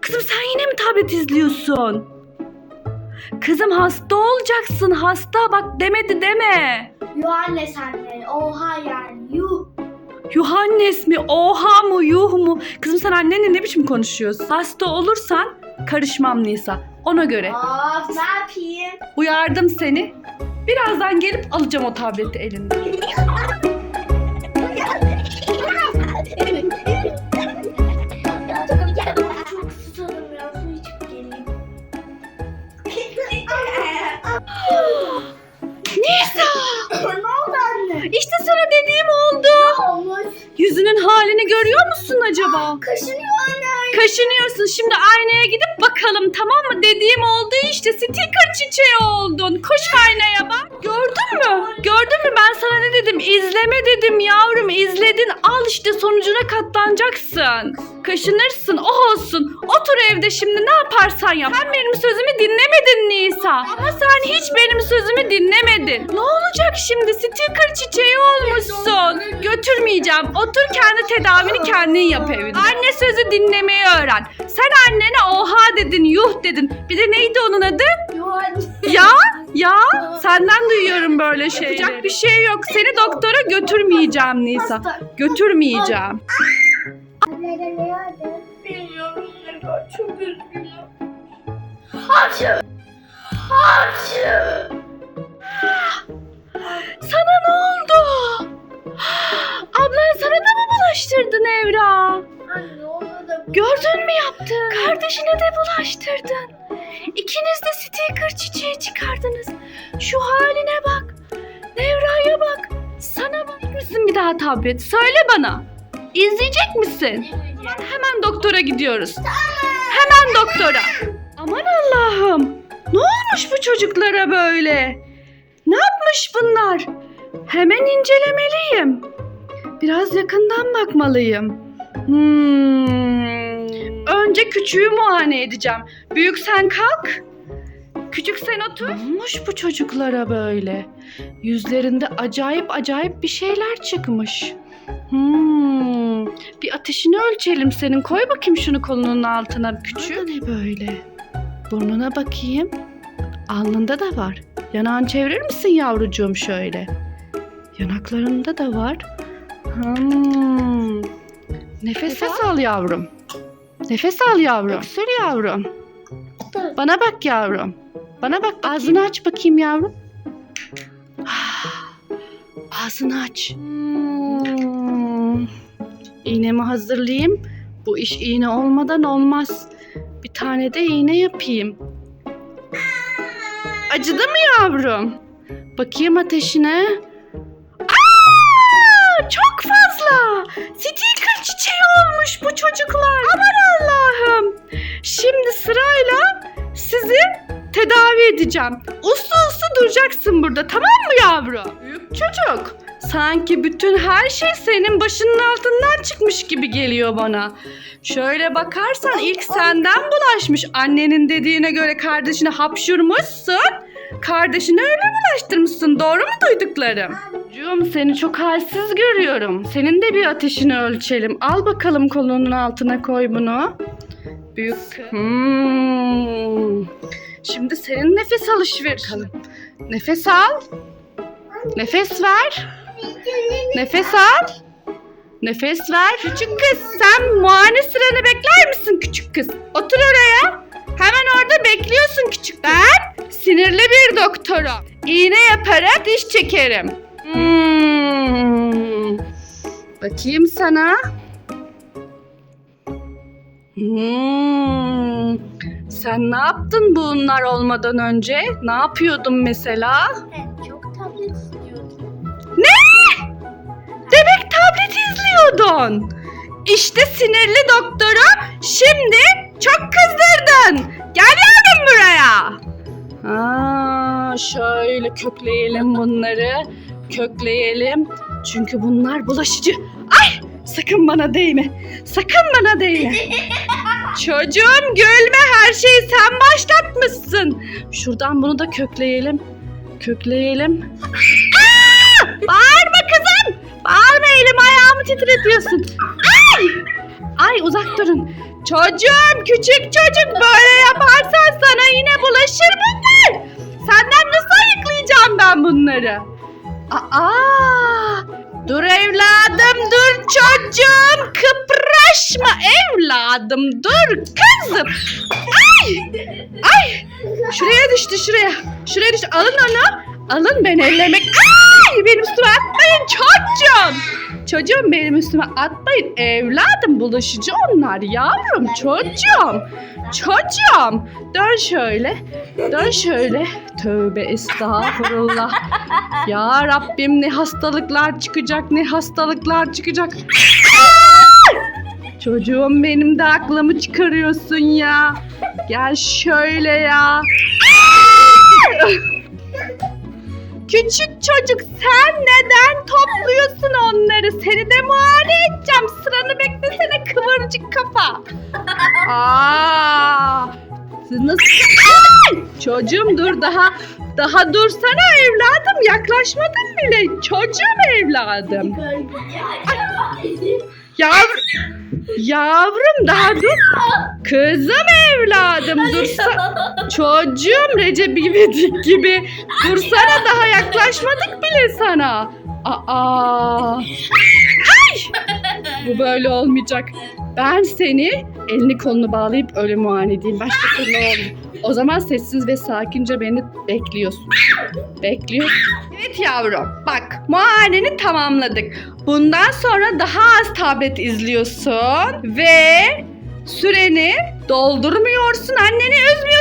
Kızım sen yine mi tablet izliyorsun? Kızım hasta olacaksın hasta bak demedi deme. Yohannes anne. Oha yani. Yuh. Yuhannes mi? Oha mı? Yuh mu? Kızım sen annenle ne biçim konuşuyorsun? Hasta olursan karışmam Nisa. Ona göre. Of ne yapayım? Uyardım seni. Birazdan gelip alacağım o tableti elinden. Nisa! ne oldu anne? İşte sana dediğim oldu. Olmuş. Yüzünün halini görüyor musun acaba? Kaşınıyor anne. Kaşınıyorsun. Şimdi aynaya gidip bakalım tamam mı? Dediğim oldu işte. Sticker çiçeği oldun. Koş aynaya bak. Gördün mü? Gördün mü? Ben sana ne dedim? İzleme dedim yavrum. İzledin. Al işte sonucuna katlanacaksın. Kaşınırsın. O olsun. Otur evde şimdi ne yaparsan yap. Sen benim sözümü dinlemedin Nisa. Ama sen hiç benim sözümü dinlemedin. Ne olacak şimdi? Sticker çiçeği olmuşsun. Götürmeyeceğim. Otur kendi tedavini kendin yap evinde. Anne sözü dinlemeyi öğren. Sen annene oha dedin, yuh dedin. Bir de neydi onun adı? Ya, ya. Senden duyuyorum böyle şeyleri. Yapacak bir şey yok. Seni doktora götürmeyeceğim Nisa. Götürmeyeceğim. Annene ne oldu? Bilmiyorum kadar çok üzgünüm. Hapşı. Hapşı. Sana ne oldu? Ablan sana da mı bulaştırdın Evra? Anne ona da Gördün mü yaptın? Kardeşine de bulaştırdın. İkiniz de sticker çiçeği çıkardınız. Şu haline bak. Nevra'ya bak. Sana bak mısın bir daha tablet? Söyle bana. İzleyecek misin? Hemen doktora gidiyoruz. Hemen doktora. Aman Allah'ım. Ne olmuş bu çocuklara böyle? Ne yapmış bunlar? Hemen incelemeliyim. Biraz yakından bakmalıyım. Hmm. Önce küçüğü muayene edeceğim. Büyük sen kalk. Küçük sen otur. Olmuş bu çocuklara böyle? Yüzlerinde acayip acayip bir şeyler çıkmış. Hmm. Ateşini ölçelim senin. Koy bakayım şunu kolunun altına küçük. Burada ne böyle? Burnuna bakayım. Alnında da var. Yanağını çevirir misin yavrucuğum şöyle? Yanaklarında da var. Hmm. Nefes al yavrum. Nefes al yavrum. Öksür yavrum. Bana bak yavrum. Bana bak. Ağzını aç bakayım yavrum. Ah, Ağzını aç. Hmm. İğnemi hazırlayayım. Bu iş iğne olmadan olmaz. Bir tane de iğne yapayım. Acıdı mı yavrum? Bakayım ateşine. Çok fazla. Sticker çiçeği olmuş bu çocuklar. Aman Allah'ım. Şimdi sırayla sizi tedavi edeceğim. Uslu uslu duracaksın burada tamam mı yavrum? Çocuk. Sanki bütün her şey senin başının altından çıkmış gibi geliyor bana. Şöyle bakarsan ilk senden bulaşmış. Annenin dediğine göre kardeşine hapşurmuşsun. Kardeşine öyle bulaştırmışsın. Doğru mu duyduklarım? Cum seni çok halsiz görüyorum. Senin de bir ateşini ölçelim. Al bakalım kolunun altına koy bunu. Büyük. Hmm. Şimdi senin nefes alışveriş. Bakalım. Nefes al. Nefes ver. Nefes al. Nefes ver. Küçük kız sen muayene sıranı bekler misin küçük kız? Otur oraya. Hemen orada bekliyorsun küçük. Ben sinirli bir doktorum. İğne yaparak diş çekerim. Hmm. Bakayım sana. Hmm. Sen ne yaptın bunlar olmadan önce? Ne yapıyordun mesela? Ben Demek tablet izliyordun. İşte sinirli doktoru şimdi çok kızdırdın. Gel yavrum buraya. Aa, şöyle kökleyelim bunları. Kökleyelim. Çünkü bunlar bulaşıcı. Ay sakın bana değme. Sakın bana değme. Çocuğum gülme her şeyi sen başlatmışsın. Şuradan bunu da kökleyelim. Kökleyelim. Aa, bağırma. Bağırma elim ayağımı titretiyorsun. Ay! Ay uzak durun. Çocuğum küçük çocuk böyle yaparsan sana yine bulaşır bunlar. Senden nasıl ayıklayacağım ben bunları? Aa, dur evladım dur çocuğum kıpraşma evladım dur kızım. Ay, ay şuraya düştü şuraya. Şuraya düştü alın onu. Alın ben ellemek. Ay benim üstüme atmayın çocuğum. Çocuğum benim üstüme atmayın evladım bulaşıcı onlar yavrum çocuğum. Çocuğum dön şöyle dön şöyle. Tövbe estağfurullah. Ya Rabbim ne hastalıklar çıkacak ne hastalıklar çıkacak. Çocuğum benim de aklımı çıkarıyorsun ya. Gel şöyle ya Küçük çocuk sen neden topluyorsun onları? Seni de muayene edeceğim. Sıranı beklesene kıvırcık kafa. Aa, siz nasıl... Çocuğum dur daha daha dursana evladım yaklaşmadın bile. Çocuğum evladım. Yavrum, yavrum daha dur. Kızım evladım dursa. Çocuğum Recep İvedik gibi. Dursana daha yaklaşmadık bile sana. Aa. Bu böyle olmayacak. Ben seni elini kolunu bağlayıp öyle muayene edeyim. Başka türlü olmuyor. O zaman sessiz ve sakince beni bekliyorsun. Bekliyorsun. Evet yavrum. Bak muayeneni tamamladık. Bundan sonra daha az tablet izliyorsun ve süreni doldurmuyorsun. Anneni üzmüyorsun.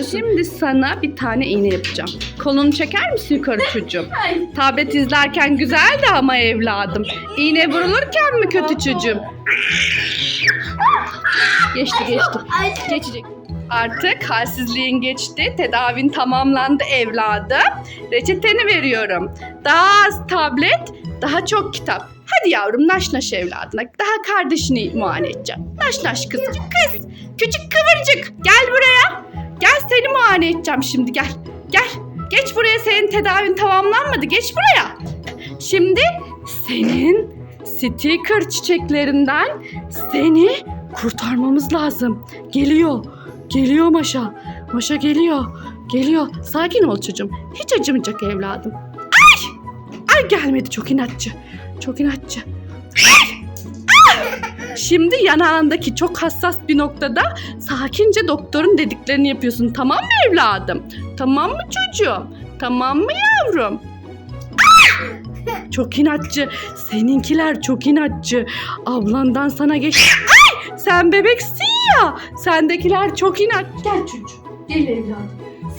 Dinliyorsun. Şimdi sana bir tane iğne yapacağım. Kolunu çeker misin yukarı çocuğum? Tablet izlerken güzeldi ama evladım. İğne vurulurken mi kötü çocuğum? Geçti geçti. Geçecek. Artık halsizliğin geçti. Tedavin tamamlandı evladım. Reçeteni veriyorum. Daha az tablet, daha çok kitap. Hadi yavrum naş naş evladına. Daha kardeşini muayene edeceğim. Naş naş kızcık kız. Küçük kıvırcık. Gel buraya. Gel seni muayene edeceğim şimdi gel. Gel. Geç buraya senin tedavin tamamlanmadı. Geç buraya. Şimdi senin sticker çiçeklerinden seni kurtarmamız lazım. Geliyor. Geliyor Maşa. Maşa geliyor. Geliyor. Sakin ol çocuğum. Hiç acımayacak evladım. Ay! Ay gelmedi çok inatçı. Çok inatçı. Ay! Şimdi yanağındaki çok hassas bir noktada sakince doktorun dediklerini yapıyorsun. Tamam mı evladım? Tamam mı çocuğum? Tamam mı yavrum? Çok inatçı. Seninkiler çok inatçı. Ablandan sana geç. Ay! Sen bebeksin ya. Sendekiler çok inat. Gel çocuğum. Gel evladım.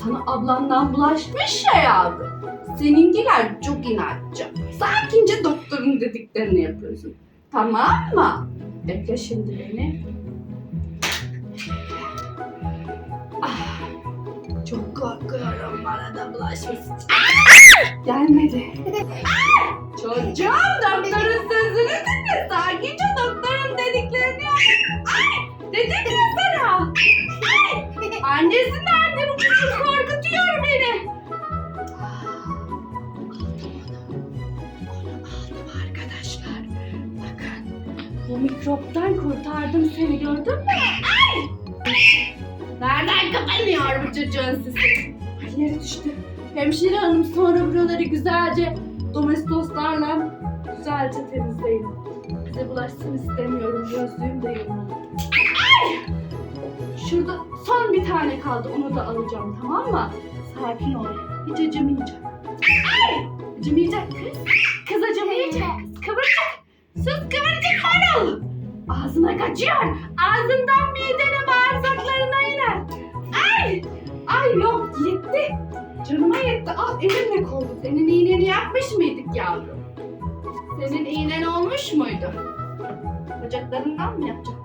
Sana ablandan bulaşmış ya yavrum. Seninkiler çok inatçı. Sakince doktorun dediklerini yapıyorsun. Tamam mı? Bekle şimdi beni. Ah, çok korkuyorum bana da bulaşmasın. Ah! Gelmedi. Çocuğum doktorun sözünü dinle. Sakince doktorun dediklerini yap. Ay! Dedim ya sana. Ay! Annesi nerede bu çocuk korkutuyor beni. Bu mikroptan kurtardım seni gördün mü? Ay! Nereden kapanıyor bu çocuğun sesi? Ay, Yere düştü. Hemşire hanım sonra buraları güzelce domestoslarla güzelce temizleyin. Bize bulaşsın istemiyorum. Gözlüğüm de. Ay! Şurada son bir tane kaldı. Onu da alacağım tamam mı? Sakin ol. Hiç acımayacak. Ay! Acımayacak kız. Kız acımayacak. Kıvırcık. Sus kıvırcık ol. Ağzına kaçıyor. Ağzından midene bağırsaklarına iner. Ay! Ay yok yetti. Canıma yetti. Al elimle koldu. Senin iğneni yapmış mıydık yavrum? Senin iğnen olmuş muydu? Bacaklarından mı yapacaktık?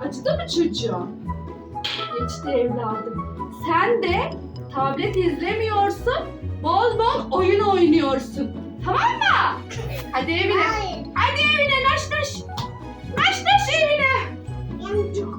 Acıdı mı çocuğum? Geçti evladım. Sen de tablet izlemiyorsun, bol bol oyun oynuyorsun. Tamam mı? Hadi evine. Hayır. Hadi evine naş naş. Naş naş evine. Yamcık.